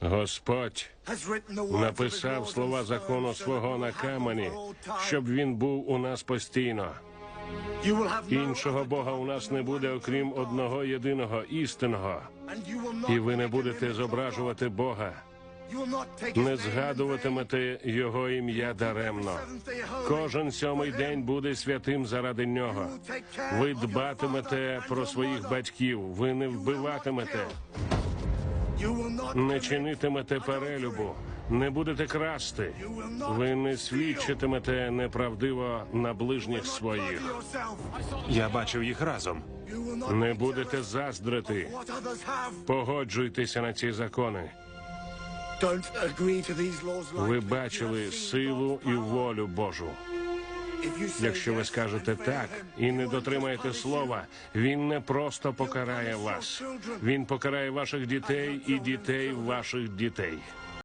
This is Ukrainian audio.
Господь написав слова закону свого на камені, щоб він був у нас постійно. Іншого Бога у нас не буде, окрім одного єдиного істинного. І ви не будете зображувати Бога, не згадуватимете його ім'я даремно. Кожен сьомий день буде святим заради нього. Ви дбатимете про своїх батьків, ви не вбиватимете, не чинитимете перелюбу, не будете красти. Ви не свідчитимете неправдиво на ближніх своїх. Я бачив їх разом. Не будете заздрити. Погоджуйтеся на ці закони. Ви бачили силу і волю Божу. Якщо ви скажете так і не дотримаєте слова, він не просто покарає вас. Він покарає ваших дітей і дітей ваших дітей.